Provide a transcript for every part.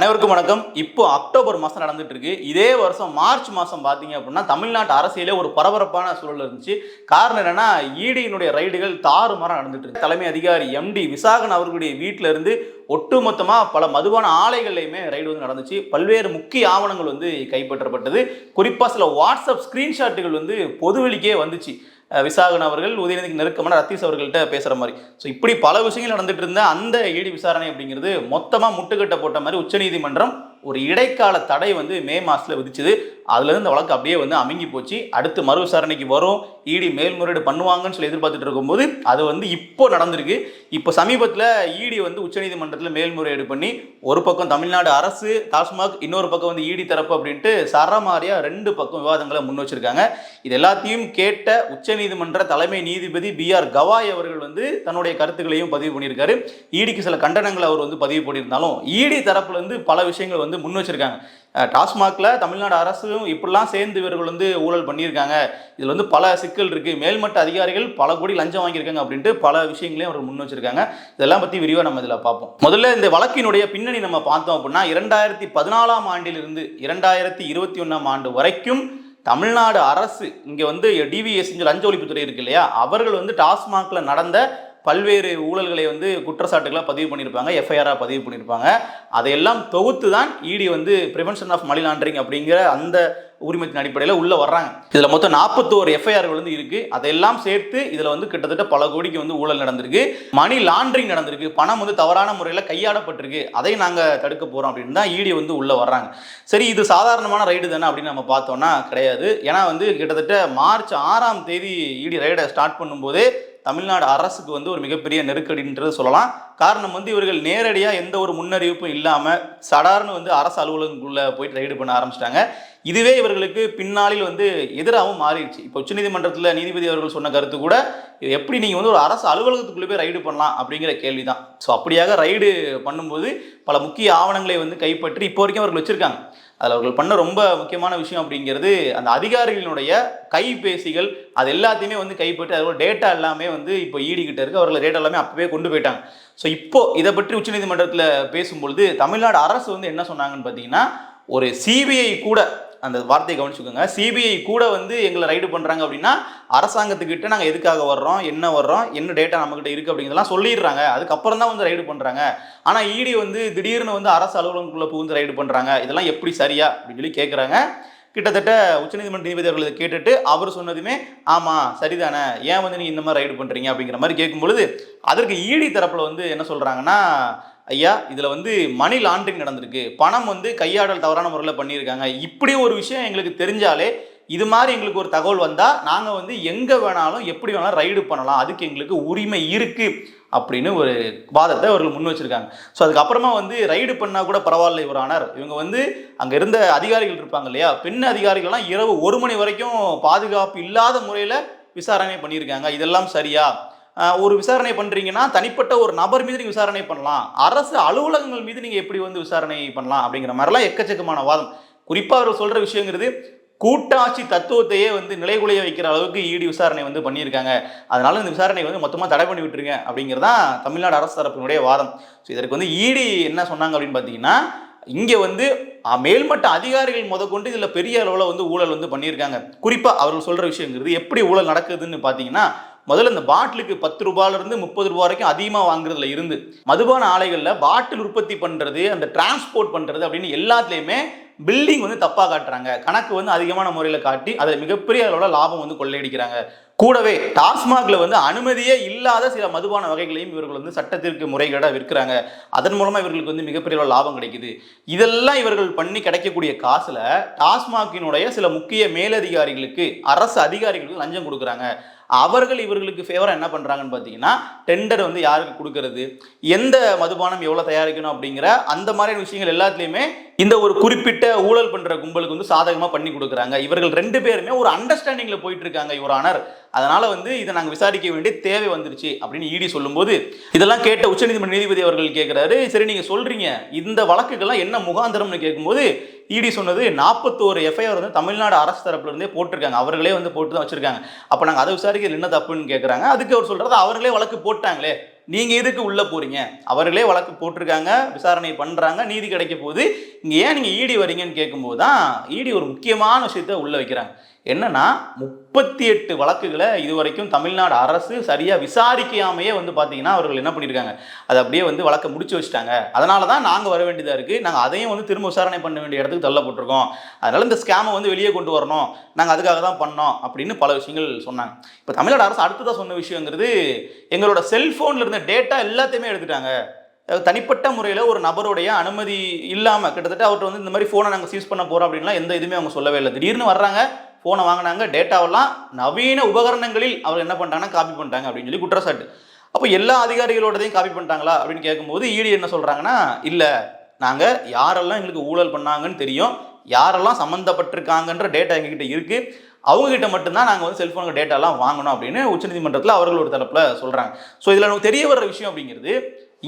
அனைவருக்கும் வணக்கம். இப்போ அக்டோபர் மாதம் நடந்துட்டு இருக்கு இதே வருஷம் மார்ச் மாதம் பார்த்தீங்க அப்படின்னா தமிழ்நாட்டு அரசியலே ஒரு பரபரப்பான சூழல் இருந்துச்சு. காரணம் என்னன்னா ஈடியினுடைய ரைடுகள் தாறுமாறாக நடந்துட்டு இருக்கு தலைமை அதிகாரி எம்டி விசாகன் அவர்களுடைய வீட்டில இருந்து ஒட்டுமொத்தமாக பல மதுபான ஆலைகள்லையுமே ரைடு வந்து நடந்துச்சு. பல்வேறு முக்கிய ஆவணங்கள் வந்து கைப்பற்றப்பட்டது. குறிப்பாக சில வாட்ஸ்அப் ஸ்க்ரீன்ஷாட்டுகள் வந்து பொதுவெளிக்கே வந்துச்சு. விசாகன் அவர்கள் உதயநிதிக்கு நெருக்கமான ரத்தீஸ் அவர்கள்ட்ட பேசுகிற மாதிரி. ஸோ இப்படி பல விஷயங்கள் நடந்துட்டு இருந்த அந்த ஏடி விசாரணை அப்படிங்கிறது மொத்தமாக முட்டுக்கட்டை போட்ட மாதிரி உச்சநீதிமன்றம் ஒரு இடைக்கால தடை வந்து மே மாதத்தில் விதிச்சது. அதுலேருந்து இந்த வழக்கு அப்படியே வந்து அமுங்கி போச்சு. அடுத்து மறு விசாரணைக்கு வரும். இடி மேல்முறையீடு பண்ணுவாங்கன்னு சொல்லி எதிர்பார்த்துட்டு இருக்கும்போது அது வந்து இப்போ நடந்திருக்கு. இப்போ சமீபத்தில் இடி வந்து உச்சநீதிமன்றத்தில் மேல்முறையீடு பண்ணி ஒரு பக்கம் தமிழ்நாடு அரசு டாஸ்மாக் இன்னொரு பக்கம் வந்து இடி தரப்பு அப்படின்ட்டு சரமாரியாக ரெண்டு பக்கம் விவாதங்களை முன் வச்சிருக்காங்க. இது எல்லாத்தையும் கேட்ட உச்சநீதிமன்ற தலைமை நீதிபதி பி ஆர் கவாய் அவர்கள் வந்து தன்னுடைய கருத்துக்களையும் பதிவு பண்ணியிருக்காரு. ஈடிக்கு சில கண்டனங்களை அவர் வந்து பதிவு பண்ணியிருந்தாலும் ஈடி தரப்புலேருந்து பல விஷயங்கள் வந்து முன் வச்சிருக்காங்க. டாஸ்மாகில் தமிழ்நாடு அரசும் இப்படிலாம் சேர்ந்து இவர்கள் வந்து ஊழல் பண்ணியிருக்காங்க. இதில் வந்து பல சிக்கல் இருக்குது மேல்மட்ட அதிகாரிகள் பல கோடி லஞ்சம் வாங்கியிருக்காங்க அப்படின்ட்டு பல விஷயங்களையும் அவர் முன் வச்சிருக்காங்க. இதெல்லாம் பற்றி விரிவாக நம்ம இதில் பார்ப்போம். முதல்ல இந்த வழக்கினுடைய பின்னணி நம்ம பார்த்தோம் அப்படின்னா இரண்டாயிரத்தி பதினாலாம் ஆண்டிலிருந்து இரண்டாயிரத்தி இருபத்தி ஒன்றாம் ஆண்டு வரைக்கும் தமிழ்நாடு அரசு இங்கே வந்து டிவிஎஸ் லஞ்ச ஒழிப்புத்துறை இருக்கு இல்லையா? அவர்கள் வந்து டாஸ்மாகில் நடந்த பல்வேறு ஊழல்களை வந்து குற்றச்சாட்டுகளாக பதிவு பண்ணியிருப்பாங்க எஃப்ஐஆராக பதிவு பண்ணியிருப்பாங்க. அதையெல்லாம் தொகுத்து தான் இடி வந்து ப்ரிவென்ஷன் ஆஃப் மணி லாண்டரிங் அப்படிங்கிற அந்த உரிமத்தின் அடிப்படையில் உள்ளே வர்றாங்க. இதில் மொத்தம் நாற்பத்தோரு எஃப்ஐஆர்கள் வந்து இருக்குது அதையெல்லாம் சேர்த்து இதில் வந்து கிட்டத்தட்ட பல கோடிக்கு வந்து ஊழல் நடந்திருக்கு. மணி லாண்டரிங் நடந்திருக்கு. பணம் வந்து தவறான முறையில் கையாடப்பட்டிருக்கு அதை நாங்கள் தடுக்க போகிறோம் அப்படின்னு தான் இடி வந்து உள்ளே வர்றாங்க. சரி இது சாதாரணமான ரைடு தானே அப்படின்னு நம்ம பார்த்தோம்னா கிடையாது. ஏன்னா வந்து கிட்டத்தட்ட மார்ச் ஆறாம் தேதி இடி ரைடை ஸ்டார்ட் பண்ணும்போதே தமிழ்நாடு அரசுக்கு வந்து ஒரு மிகப்பெரிய நெருக்கடின்றது சொல்லலாம். காரணம் வந்து இவர்கள் நேரடியாக எந்த ஒரு முன்னறிவிப்பும் இல்லாமல் சடார்னு வந்து அரசு அலுவலகங்களுக்குள்ளே போயிட்டு ரைடு பண்ண ஆரம்பிச்சிட்டாங்க. இதுவே இவர்களுக்கு பின்னாளில் வந்து எதிராகவும் மாறிடுச்சு. இப்போ உச்சநீதிமன்றத்தில் நீதிபதி அவர்கள் சொன்ன கருத்து கூட இது எப்படி நீங்கள் வந்து ஒரு அரசு அலுவலகத்துக்குள்ளே போய் ரைடு பண்ணலாம் அப்படிங்கிற கேள்வி தான் ஸோ அப்படியாக ரைடு பண்ணும்போது பல முக்கிய ஆவணங்களை வந்து கைப்பற்றி இப்போ வரைக்கும் அவர்கள் வச்சுருக்காங்க. அதில் அவர்கள் பண்ண ரொம்ப முக்கியமான விஷயம் அப்படிங்கிறது அந்த அதிகாரிகளினுடைய கைபேசிகள் அது எல்லாத்தையுமே வந்து கைப்பற்றி அதோட டேட்டா எல்லாமே வந்து இப்போ ஈடி இருக்கு. அவர்கள் டேட்டா எல்லாமே அப்பவே கொண்டு போயிட்டாங்க. ஸோ இப்போ இதை பற்றி உச்சநீதிமன்றத்தில் பேசும்பொழுது தமிழ்நாடு அரசு வந்து என்ன சொன்னாங்கன்னு பார்த்தீங்கன்னா ஒரு சிபிஐ கூட அந்த வார்த்தையை கவனிச்சுக்கோங்க. சிபிஐ கூட வந்து எங்களை ரைடு பண்ணுறாங்க அப்படின்னா அரசாங்கத்துக்கிட்ட நாங்கள் எதுக்காக வர்றோம் என்ன வர்றோம் என்ன டேட்டா நம்மக்கிட்ட இருக்குது அப்படிங்கிறதெல்லாம் சொல்லிடுறாங்க. அதுக்கப்புறம் தான் வந்து ரைடு பண்ணுறாங்க ஆனால் இடி வந்து திடீர்னு வந்து அரசு அலுவலகங்களுக்குள்ளே புகுந்து ரைடு பண்ணுறாங்க இதெல்லாம் எப்படி சரியா அப்படின்னு சொல்லி கேட்குறாங்க கிட்டத்தட்ட உச்சநீதிமன்ற நீதிபதி அவர்கள் இதை கேட்டுட்டு அவர் சொன்னதுமே ஆமாம் சரிதானே. ஏன் வந்து நீங்கள் இந்த மாதிரி ரைடு பண்ணுறீங்க அப்படிங்கிற மாதிரி கேட்கும்பொழுது அதற்கு ஈடி தரப்பில் வந்து என்ன சொல்கிறாங்கன்னா ஐயா இதில் வந்து மணி லாண்டரிங் நடந்திருக்கு. பணம் வந்து கையாடல் தவறான முறையில் பண்ணியிருக்காங்க. இப்படி ஒரு விஷயம் எங்களுக்கு தெரிஞ்சாலே இது மாதிரி எங்களுக்கு ஒரு தகவல் வந்தால் நாங்கள் வந்து எங்கே வேணாலும் எப்படி வேணாலும் ரைடு பண்ணலாம். அதுக்கு எங்களுக்கு உரிமை இருக்குது அப்படின்னு ஒரு வாதத்தை அவர்கள் முன் வச்சிருக்காங்க. ஸோ அதுக்கப்புறமா வந்து ரைடு பண்ணால் கூட பரவாயில்ல இவர் ஆனார். இவங்க வந்து அங்கே இருந்த அதிகாரிகள் இருப்பாங்க இல்லையா? பெண் அதிகாரிகள்லாம் இரவு ஒரு மணி வரைக்கும் பாதுகாப்பு இல்லாத முறையில் விசாரணை பண்ணியிருக்காங்க. இதெல்லாம் சரியா? ஒரு விசாரணை பண்ணுறீங்கன்னா தனிப்பட்ட ஒரு நபர் மீது நீங்கள் விசாரணை பண்ணலாம். அரசு அலுவலகங்கள் மீது நீங்கள் எப்படி வந்து விசாரணை பண்ணலாம் அப்படிங்கிற மாதிரிலாம் எக்கச்சக்கமான வாதம். குறிப்பாக அவர் சொல்கிற விஷயங்கிறது கூட்டாட்சி தத்துவத்தையே வந்து நிலைகுலைய வைக்கிற அளவுக்கு ஈடி விசாரணை வந்து பண்ணியிருக்காங்க. அதனால இந்த விசாரணை வந்து மொத்தமாக தடை பண்ணி விட்டுருங்க அப்படிங்கிறதான் தமிழ்நாடு அரசு தரப்பினுடைய வாதம். ஸோ இதற்கு வந்து ஈடி என்ன சொன்னாங்க அப்படின்னு பார்த்தீங்கன்னா இங்கே வந்து மேல்மட்ட அதிகாரிகள் முதற்கொண்டு இதில் பெரிய அளவில் வந்து ஊழல் வந்து பண்ணியிருக்காங்க. குறிப்பாக அவர்கள் சொல்கிற விஷயங்கிறது எப்படி ஊழல் நடக்குதுன்னு பார்த்தீங்கன்னா முதல்ல இந்த பாட்டிலுக்கு பத்து ரூபாயிலிருந்து முப்பது ரூபா வரைக்கும் அதிகமாக வாங்குறதுல இருந்து மதுபான ஆலைகளில் பாட்டில் உற்பத்தி பண்ணுறது அந்த டிரான்ஸ்போர்ட் பண்ணுறது அப்படின்னு எல்லாத்துலேயுமே பில்டிங் வந்து தப்பாக காட்டுறாங்க. கணக்கு வந்து அதிகமான முறையில் காட்டி அதில் மிகப்பெரிய அளவில் லாபம் வந்து கொள்ளையடிக்கிறாங்க. கூடவே டாஸ்மாக்ல வந்து அனுமதியே இல்லாத சில மதுபான வகைகளையும் இவர்கள் வந்து சட்டத்திற்கு முறைகேடாக விற்கிறாங்க. அதன் மூலமாக இவர்களுக்கு வந்து மிகப்பெரிய லாபம் கிடைக்குது. இதெல்லாம் இவர்கள் பண்ணி கிடைக்கக்கூடிய காசில் டாஸ்மாகினுடைய சில முக்கிய மேலதிகாரிகளுக்கு அரசு அதிகாரிகளுக்கு லஞ்சம் கொடுக்குறாங்க. அவர்கள் இவர்களுக்கு ஃபேவராக என்ன பண்ணுறாங்கன்னு பார்த்தீங்கன்னா டெண்டர் வந்து யாருக்கு கொடுக்கறது? எந்த மதுபானம் எவ்வளோ தயாரிக்கணும் அப்படிங்கிற அந்த மாதிரியான விஷயங்கள் எல்லாத்துலேயுமே இந்த ஒரு குறிப்பிட்ட ஊழல் பண்ணுற கும்பலுக்கு வந்து சாதகமாக பண்ணி கொடுக்குறாங்க. இவர்கள் ரெண்டு பேருமே ஒரு அண்டர்ஸ்டாண்டிங்கில் போயிட்டு இருக்காங்க இவர் ஆனர் அதனால வந்து இதை நாங்கள் விசாரிக்க வேண்டிய தேவை வந்துருச்சு அப்படின்னு இடி சொல்லும்போது இதெல்லாம் கேட்ட உச்சநீதிமன்ற நீதிபதி அவர்கள் கேட்குறாரு சரி நீங்கள் சொல்கிறீங்க இந்த வழக்குகள்லாம் என்ன முகாந்திரம்னு கேட்கும்போது இடி சொன்னது நாற்பத்தோரு எஃப்ஐஆர் வந்து தமிழ்நாடு அரசு தரப்புலேருந்தே போட்டிருக்காங்க. அவர்களே வந்து போட்டு தான் வச்சுருக்காங்க. அப்போ நாங்கள் அதை விசாரிக்கிறது என்ன தப்புன்னு கேட்குறாங்க அதுக்கு அவர் சொல்கிறது அவர்களே வழக்கு போட்டாங்களே. நீங்கள் எதுக்கு உள்ளே போகிறீங்க அவர்களே வழக்கு போட்டிருக்காங்க விசாரணை பண்ணுறாங்க நீதி கிடைக்க போகுது. இங்கே ஏன் நீங்கள் ஈடி வரீங்கன்னு கேட்கும்போது தான் ஈடி ஒரு முக்கியமான விஷயத்த உள்ளே வைக்கிறாங்க. என்னன்னா முப்பத்தி எட்டு வழக்குகளை இதுவரைக்கும் தமிழ்நாடு அரசு சரியாக விசாரிக்காமையே வந்து பார்த்தீங்கன்னா அவர்கள் என்ன பண்ணியிருக்காங்க அதை அப்படியே வந்து வழக்கை முடிச்சு வச்சுட்டாங்க. அதனால தான் நாங்கள் வர வேண்டியதாக இருக்குது நாங்கள் அதையும் வந்து திரும்ப விசாரணை பண்ண வேண்டிய இடத்துக்கு தள்ளப்பட்டிருக்கோம். அதனால இந்த ஸ்கேமை வந்து வெளியே கொண்டு வரணும். நாங்கள் அதுக்காக தான் பண்ணோம் அப்படின்னு பல விஷயங்கள் சொன்னாங்க. இப்போ தமிழ்நாடு அரசு அடுத்ததாக சொன்ன விஷயங்கிறது எங்களோட செல்ஃபோனில் இருந்த டேட்டா எல்லாத்தையுமே எடுத்துட்டாங்க. தனிப்பட்ட முறையில் ஒரு நபருடைய அனுமதி இல்லாமல் கிட்டத்தட்ட அவர்கிட்ட வந்து இந்த மாதிரி ஃபோனை நாங்கள் சீஸ் பண்ண போகிறோம் அப்படின்லாம் எந்த இதுவுமே அவங்க சொல்லவே இல்லை. திடீர்னு வர்றாங்க. ஃபோனை வாங்கினாங்க டேட்டாவெல்லாம் நவீன உபகரணங்களில் அவர் என்ன பண்ணிட்டாங்கன்னா காப்பி பண்ணிட்டாங்க அப்படின்னு சொல்லி குற்றச்சாட்டு. அப்போ எல்லா அதிகாரிகளோடதையும் காப்பி பண்ணிட்டாங்களா அப்படின்னு கேட்கும்போது ஈடி என்ன சொல்கிறாங்கன்னா இல்லை நாங்கள் யாரெல்லாம் எங்களுக்கு ஊழல் பண்ணாங்கன்னு தெரியும் யாரெல்லாம் சம்மந்தப்பட்டிருக்காங்கன்ற டேட்டா எங்ககிட்ட இருக்குது அவங்ககிட்ட மட்டும்தான் நாங்கள் வந்து செல்ஃபோனுக்கு டேட்டாலாம் வாங்கணும் அப்படின்னு உச்சநீதிமன்றத்தில் அவர்கள் ஒரு தரப்பில் சொல்கிறாங்க ஸோ இதில் நமக்கு தெரிய வர்ற விஷயம் அப்படிங்கிறது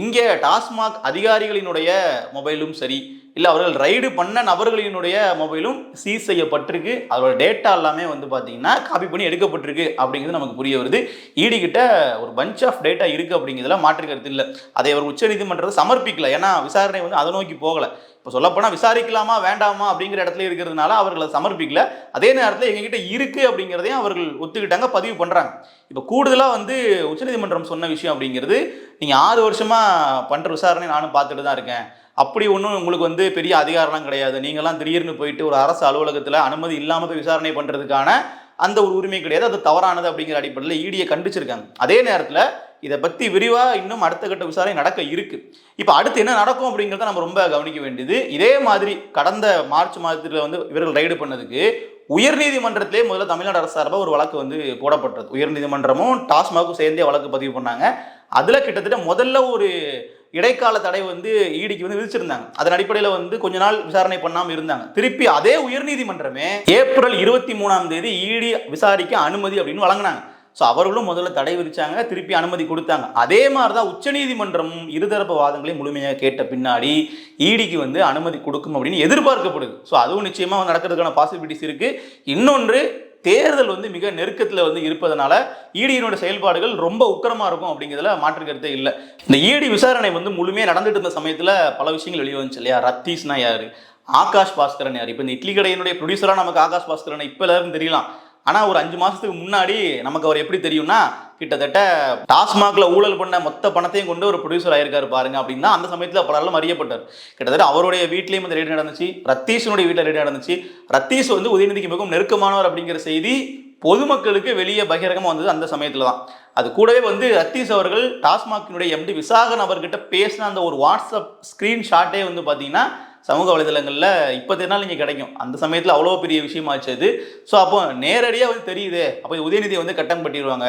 இங்கே டாஸ்மாக் அதிகாரிகளினுடைய மொபைலும் சரி இல்லை அவர்கள் ரைடு பண்ண நபர்களினுடைய மொபைலும் சீஸ் செய்யப்பட்டிருக்கு. அதோட டேட்டா எல்லாமே வந்து பார்த்தீங்கன்னா காப்பி பண்ணி எடுக்கப்பட்டிருக்கு அப்படிங்கிறது நமக்கு புரிய வருது. ஈடி கிட்ட ஒரு பஞ்ச் ஆஃப் டேட்டா இருக்குது அப்படிங்கிறதுல மாற்று கருத்து இல்லை. அதை அவர் உச்சநீதிமன்றத்தை சமர்ப்பிக்கல. ஏன்னா விசாரணை வந்து அதை நோக்கி போகலை. இப்போ சொல்லப்போனால் விசாரிக்கலாமா வேண்டாமா அப்படிங்கிற இடத்துல இருக்கிறதுனால அவர்கள் சமர்ப்பிக்கல. அதே நேரத்தில் எங்ககிட்ட இருக்குது அப்படிங்கிறதையும் அவர்கள் ஒத்துக்கிட்டாங்க பதிவு பண்ணுறாங்க இப்போ கூடுதலாக வந்து உச்சநீதிமன்றம் சொன்ன விஷயம் அப்படிங்கிறது நீங்கள் ஆறு வருஷமாக பண்ணுற விசாரணை நானும் பார்த்துட்டு தான் இருக்கேன். அப்படி ஒன்றும் உங்களுக்கு வந்து பெரிய அதிகாரம்லாம் கிடையாது. நீங்களாம் திடீர்னு போயிட்டு ஒரு அரசு அலுவலகத்தில் அனுமதி இல்லாமல் போய் விசாரணை பண்ணுறதுக்கான அந்த ஒரு உரிமை கிடையாது. அது தவறானது அப்படிங்கிற அடிப்படையில் ஈடியை கண்டிச்சிருக்காங்க. அதே நேரத்தில் இதை பற்றி விரிவாக இன்னும் அடுத்த கட்ட விசாரணை நடக்க இருக்கு. இப்போ அடுத்து என்ன நடக்கும் அப்படிங்கிறத நம்ம ரொம்ப கவனிக்க வேண்டியது. இதே மாதிரி கடந்த மார்ச் மாதத்தில் வந்து இவர்கள் ரைடு பண்ணதுக்கு உயர்நீதிமன்றத்திலே முதல்ல தமிழ்நாடு அரசு சார்பாக ஒரு வழக்கு வந்து போடப்பட்டது. உயர்நீதிமன்றமும் டாஸ்மாகும் சேர்ந்தே வழக்கு பதிவு பண்ணாங்க. அதில் கிட்டத்தட்ட முதல்ல ஒரு இடைக்கால தடை வந்து ஈடிக்கு வந்து விதிச்சிருந்தாங்க. அதன் அடிப்படையில் வந்து கொஞ்ச நாள் விசாரணை பண்ணாமல் இருந்தாங்க. திருப்பி அதே உயர்நீதிமன்றமே ஏப்ரல் இருபத்தி மூணாம் தேதி ஈடி விசாரிக்க அனுமதி அப்படின்னு வழங்கினாங்க. ஸோ அவர்களும் முதல்ல தடை விதிச்சாங்க திருப்பி அனுமதி கொடுத்தாங்க. அதே மாதிரி தான் உச்சநீதிமன்றம் இருதரப்பு வாதங்களையும் முழுமையாக கேட்ட பின்னாடி ஈடிக்கு வந்து அனுமதி கொடுக்கும் அப்படின்னு எதிர்பார்க்கப்படுது. ஸோ அதுவும் நிச்சயமாக நடக்கிறதுக்கான பாசிபிலிட்டிஸ் இருக்குது இன்னொன்று தேர்தல் வந்து மிக நெருக்கத்தில் வந்து இருப்பதனால ஈடியினுடைய செயல்பாடுகள் ரொம்ப உக்கரமாக இருக்கும் அப்படிங்கிறதுல மாற்று கருத்தே இல்லை. இந்த ஈடி விசாரணை வந்து முழுமையாக நடந்துட்டு இருந்த சமயத்தில் பல விஷயங்கள் வெளியே வந்துச்சு இல்லையா? ரத்தீஸ்னா யார்? ஆகாஷ் பாஸ்கரன் யார்? இப்போ இந்த இட்லி கடையினுடைய ப்ரொடியூசராக நமக்கு ஆகாஷ் பாஸ்கரன் இப்போ எல்லாரும் தெரியலாம். ஆனால் ஒரு அஞ்சு மாதத்துக்கு முன்னாடி நமக்கு அவர் எப்படி தெரியும்னா கிட்டத்தட்ட டாஸ்மாகில் ஊழல் பண்ண மொத்த பணத்தையும் கொண்டு ஒரு ப்ரொடியூசர் ஆயிருக்காரு பாருங்க அப்படின்னா அந்த சமயத்தில் பலரெல்லாம் அறியப்பட்டார் கிட்டத்தட்ட அவருடைய வீட்லேயும் வந்து ரேடு நடந்துச்சு ரத்தீஷனுடைய வீட்டில் ரேடு நடந்துச்சு. ரத்தீஷ் வந்து உதயநிதிக்கு மிகவும் நெருக்கமானவர் அப்படிங்கிற செய்தி பொதுமக்களுக்கு வெளியே பகிரங்கமாக வந்தது அந்த சமயத்தில் தான். அது கூடவே வந்து ரத்தீஷ் அவர்கள் டாஸ்மாகினுடைய எம்டி விசாகன் அவர்கிட்ட பேசின அந்த ஒரு வாட்ஸ்அப் ஸ்க்ரீன்ஷாட்டே வந்து பார்த்தீங்கன்னா சமூக வலைதளங்களில் இப்போ தெரினாலும் இங்கே கிடைக்கும். அந்த சமயத்தில் அவ்வளோ பெரிய விஷயமாச்சு அது. ஸோ அப்போ நேரடியாக வந்து தெரியுது. அப்போ உதயநிதியை வந்து கட்டம் பட்டிடுவாங்க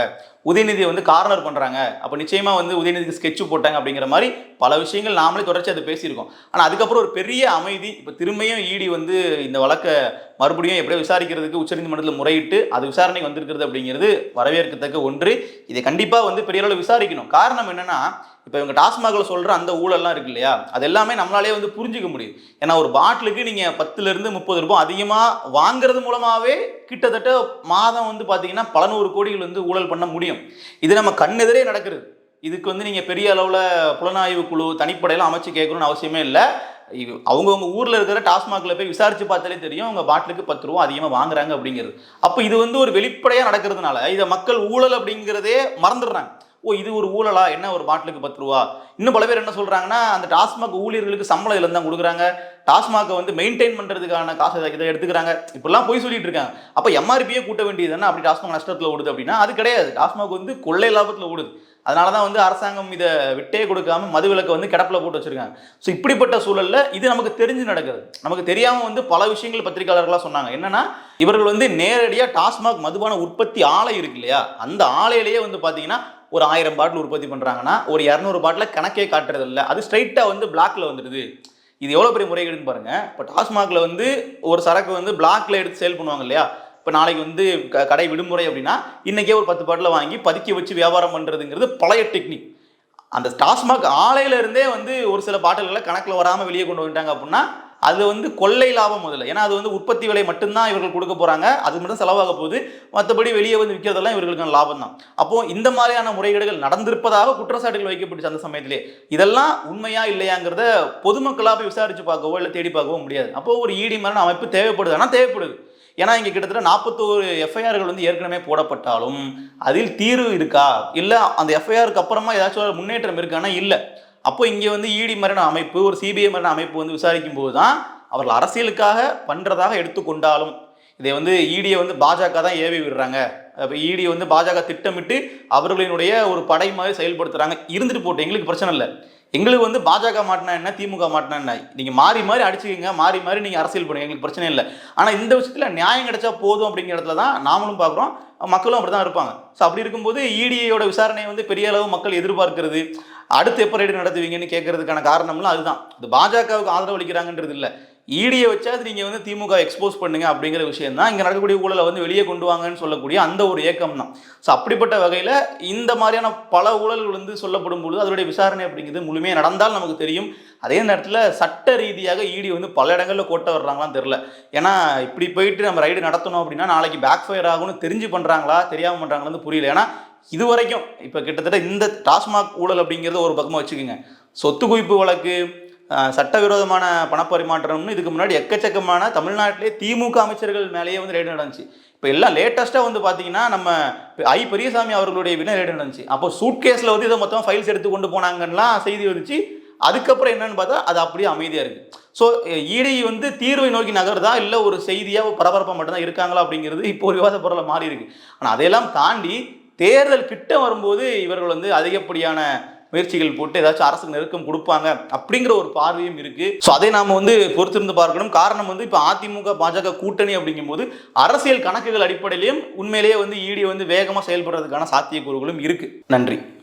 உதயநிதியை வந்து கார்னர் பண்ணுறாங்க அப்போ நிச்சயமாக வந்து உதயநிதிக்கு ஸ்கெட்ச் போட்டாங்க அப்படிங்கிற மாதிரி பல விஷயங்கள் நாமளே தொடர்ச்சி அதை பேசியிருக்கோம். ஆனால் அதுக்கப்புறம் ஒரு பெரிய அமைதி இப்போ திரும்பியும் ஈடி வந்து இந்த வழக்கை மறுபடியும் எப்படியோ விசாரிக்கிறதுக்கு உச்சநீதிமன்றத்தில் முறையிட்டு அது விசாரணைக்கு வந்திருக்கிறது அப்படிங்கிறது வரவேற்கத்தக்க ஒன்று. இதை கண்டிப்பாக வந்து பெரிய அளவில் விசாரிக்கணும். காரணம் என்னென்னா இப்போ இவங்க டாஸ்மாகில் சொல்கிற அந்த ஊழல்லாம் இருக்கு இல்லையா? அது எல்லாமே நம்மளாலே வந்து புரிஞ்சுக்க முடியும் ஏன்னா ஒரு பாட்டிலுக்கு நீங்கள் பத்துலேருந்து முப்பது ரூபாய் அதிகமாக வாங்குறது மூலமாகவே கிட்டத்தட்ட மாதம் வந்து பார்த்தீங்கன்னா பல நூறு கோடிகள் வந்து ஊழல் பண்ண முடியும். இது நம்ம கண்ணெதிரே நடக்கிறது இதுக்கு வந்து நீங்கள் பெரிய அளவில் புலனாய்வு குழு தனிப்படையெல்லாம் அமைச்சு கேட்கணும்னு அவசியமே இல்லை. அவங்கவுங்க ஊரில் இருக்கிற டாஸ்மாகில் போய் விசாரிச்சு பார்த்தாலே தெரியும் அவங்க பாட்டிலுக்கு பத்து ரூபா அதிகமாக வாங்குறாங்க அப்படிங்கிறது. அப்போ இது வந்து ஒரு வெளிப்படையாக நடக்கிறதுனால இதை மக்கள் ஊழல் அப்படிங்கிறதே மறந்துடுறாங்க. ஓ இது ஒரு ஊழலா? என்ன ஒரு பாட்டிலுக்கு பத்து ரூபா? இன்னும் பல பேர் என்ன சொல்றாங்கன்னா அந்த டாஸ்மாக் ஊழியர்களுக்கு சம்பளம் இதில் தான் கொடுக்குறாங்க. டாஸ்மாகை வந்து மெயின்டைன் பண்றதுக்கான காசு இதை- இதை எடுத்துக்கிறாங்க. இப்படிலாம் போய் சொல்லிட்டு இருக்காங்க. அப்போ எம்ஆர்பியே கூட்ட வேண்டியது தானே? அப்படி டாஸ்மாக் நஷ்டத்தில் ஓடுது அப்படின்னா அது கிடையாது. டாஸ்மாக் வந்து கொள்ளை லாபத்தில் ஓடுது. அதனால தான் வந்து அரசாங்கம் இதை விட்டே கொடுக்காம மதுவிலக்கு வந்து கிடப்பில் போட்டு வச்சிருக்காங்க. ஸோ இப்படிப்பட்ட சூழலில் இது நமக்கு தெரிஞ்சு நடக்குது. நமக்கு தெரியாம வந்து பல விஷயங்கள் பத்திரிகையாளர்களாக சொன்னாங்க. என்னன்னா இவர்கள் வந்து நேரடியாக டாஸ்மாக் மதுபான உற்பத்தி ஆலை இருக்கு இல்லையா? அந்த ஆலையிலேயே வந்து பார்த்தீங்கன்னா ஒரு ஆயிரம் பாட்டில் உற்பத்தி பண்ணுறாங்கன்னா ஒரு இரநூறு பாட்டில் கணக்கே காட்டுறது இல்லை. அது ஸ்ட்ரைட்டாக வந்து பிளாக்ல வந்துடுது. இது எவ்வளோ பெரிய முறைகேடுன்னு பாருங்க. இப்போ டாஸ்மாகில் வந்து ஒரு சரக்கு வந்து பிளாக்ல எடுத்து சேல் பண்ணுவாங்க இல்லையா? இப்போ நாளைக்கு வந்து க- கடை விடுமுறை அப்படின்னா இன்னைக்கே ஒரு பத்து பாட்டில் வாங்கி பதுக்கி வச்சு வியாபாரம் பண்ணுறதுங்கிறது பழைய டெக்னிக். அந்த டாஸ்மாக் ஆலையிலேருந்தே வந்து ஒரு சில பாட்டில்களை கணக்கில் வராமல் வெளியே கொண்டு வந்துட்டாங்க அப்படின்னா அது வந்து கொள்ளை லாபம் முதல்ல. ஏன்னா அது வந்து உற்பத்தி விலை மட்டும்தான் இவர்கள் கொடுக்க போகிறாங்க அது மட்டும் செலவாக போகுது. மற்றபடி வெளியே வந்து விற்கிறதெல்லாம் இவர்களுக்கான லாபம் தான். அப்போது இந்த மாதிரியான முறைகேடுகள் நடந்திருப்பதாக குற்றச்சாட்டுகள் வைக்கப்பட்டுச்சு அந்த சமயத்திலே. இதெல்லாம் உண்மையா இல்லையாங்கிறத பொதுமக்களாக போய் விசாரித்து பார்க்கவோ இல்லை தேடி பார்க்கவோ முடியாது. அப்போது ஒரு ஈடி மாதிரியான அமைப்பு தேவைப்படுது. ஆனால் தேவைப்படுது. ஏன்னா இங்கே கிட்டத்தட்ட நாற்பத்தோரு எஃப்ஐஆர்கள் வந்து ஏற்கனவே போடப்பட்டாலும் அதில் தீர்வு இருக்கா? இல்லை அந்த எஃப்ஐஆருக்கு அப்புறமா ஏதாச்சும் ஒரு முன்னேற்றம் இருக்கானா இல்லை. அப்போ இங்கே வந்து இடி மரண அமைப்பு ஒரு சிபிஐ மரண அமைப்பு வந்து விசாரிக்கும் போது தான் அவர்கள் அரசியலுக்காக பண்ணுறதாக எடுத்துக்கொண்டாலும் இதை வந்து இடியை வந்து பாஜக தான் ஏவி விடுறாங்க. இடி வந்து பாஜக திட்டமிட்டு அவர்களினுடைய ஒரு படை மாதிரி செயல்படுத்துறாங்க. இருந்துட்டு போட்டு எங்களுக்கு பிரச்சனை இல்லை. எங்களுக்கு வந்து பாஜக மாட்டினா என்ன திமுக மாட்டினா என்ன? நீங்கள் மாறி மாறி அடிச்சுக்கங்க மாறி மாறி நீங்கள் அரசியல் பண்ணுங்க எங்களுக்கு பிரச்சனை இல்லை. ஆனால் இந்த விஷயத்தில் நியாயம் கிடைச்சா போதும் அப்படிங்கிற இடத்துல தான் நாமளும் பார்க்குறோம் மக்களும் அப்படி தான் இருப்பாங்க. ஸோ அப்படி இருக்கும்போது இடியோட விசாரணையை வந்து பெரிய அளவு மக்கள் எதிர்பார்க்கிறது. அடுத்து எப்போ ரெடி நடத்துவீங்கன்னு கேட்கறதுக்கான காரணம்லாம் அதுதான். இது பாஜகவுக்கு ஆதரவு அளிக்கிறாங்கன்றது இல்லை. ஈடியை வச்சா அது நீங்கள் வந்து திமுக எக்ஸ்போஸ் பண்ணுங்க அப்படிங்கிற விஷயம் தான் இங்கே நடக்கக்கூடிய ஊழலை வந்து வெளியே கொண்டு வாங்கன்னு சொல்லக்கூடிய அந்த ஒரு இயக்கம் தான் ஸோ அப்படிப்பட்ட வகையில் இந்த மாதிரியான பல ஊழல்கள் வந்து சொல்லப்படும் பொழுது அதனுடைய விசாரணை அப்படிங்கிறது முழுமையாக நடந்தால் நமக்கு தெரியும். அதே நேரத்தில் சட்ட ரீதியாக ஈடி வந்து பல இடங்களில் கோட்டை வர்றாங்களான்னு தெரில ஏன்னா இப்படி போயிட்டு நம்ம ரைடு நடத்தணும் அப்படின்னா நாளைக்கு பேக் ஃபயர் ஆகும்னு தெரிஞ்சு பண்ணுறாங்களா தெரியாமல் பண்ணுறாங்களான்னு புரியல. ஏன்னா இது வரைக்கும் இப்போ கிட்டத்தட்ட இந்த டாஸ்மாக் ஊழல் அப்படிங்கிறத ஒரு பக்கமாக வச்சுக்கோங்க. சொத்து குவிப்பு வழக்கு சட்டவிரோதமான பணப்பரிமாற்றம்னு இதுக்கு முன்னாடி எக்கச்சக்கமான தமிழ்நாட்டிலே திமுக அமைச்சர்கள் மேலேயே வந்து ரேடு நடந்துச்சு. இப்போ எல்லாம் லேட்டஸ்ட்டாக வந்து பார்த்தீங்கன்னா நம்ம ஐ பெரியசாமி அவர்களுடைய வின ரேடு நடந்துச்சு. அப்போ சூட் கேஸில் வந்து இதை மொத்தமாக ஃபைல்ஸ் எடுத்து கொண்டு போனாங்கலாம் செய்தி வந்துச்சு. அதுக்கப்புறம் என்னன்னு பார்த்தா அது அப்படியே அமைதியாக இருக்குது ஸோ இடி வந்து தீர்வை நோக்கி நகர்தா இல்லை ஒரு செய்தியாக பரபரப்பாக மட்டும்தான் இருக்காங்களா அப்படிங்கிறது இப்போ ஒரு விவாத பொருளை மாறி இருக்கு. ஆனால் அதையெல்லாம் தாண்டி தேர்தல் கிட்ட வரும்போது இவர்கள் வந்து அதிகப்படியான முயற்சிகள் போட்டு ஏதாச்சும் அரசுக்கு நெருக்கம் கொடுப்பாங்க அப்படிங்கிற ஒரு பார்வையும் இருக்கு. ஸோ அதை நாம வந்து பொறுத்திருந்து பார்க்கணும். காரணம் வந்து இப்போ அதிமுக பாஜக கூட்டணி அப்படிங்கும்போது அரசியல் கணக்குகள் அடிப்படையிலையும் உண்மையிலேயே வந்து ஈடி வந்து வேகமாக செயல்படுறதுக்கான சாத்தியக்கூறுகளும் இருக்கு. நன்றி.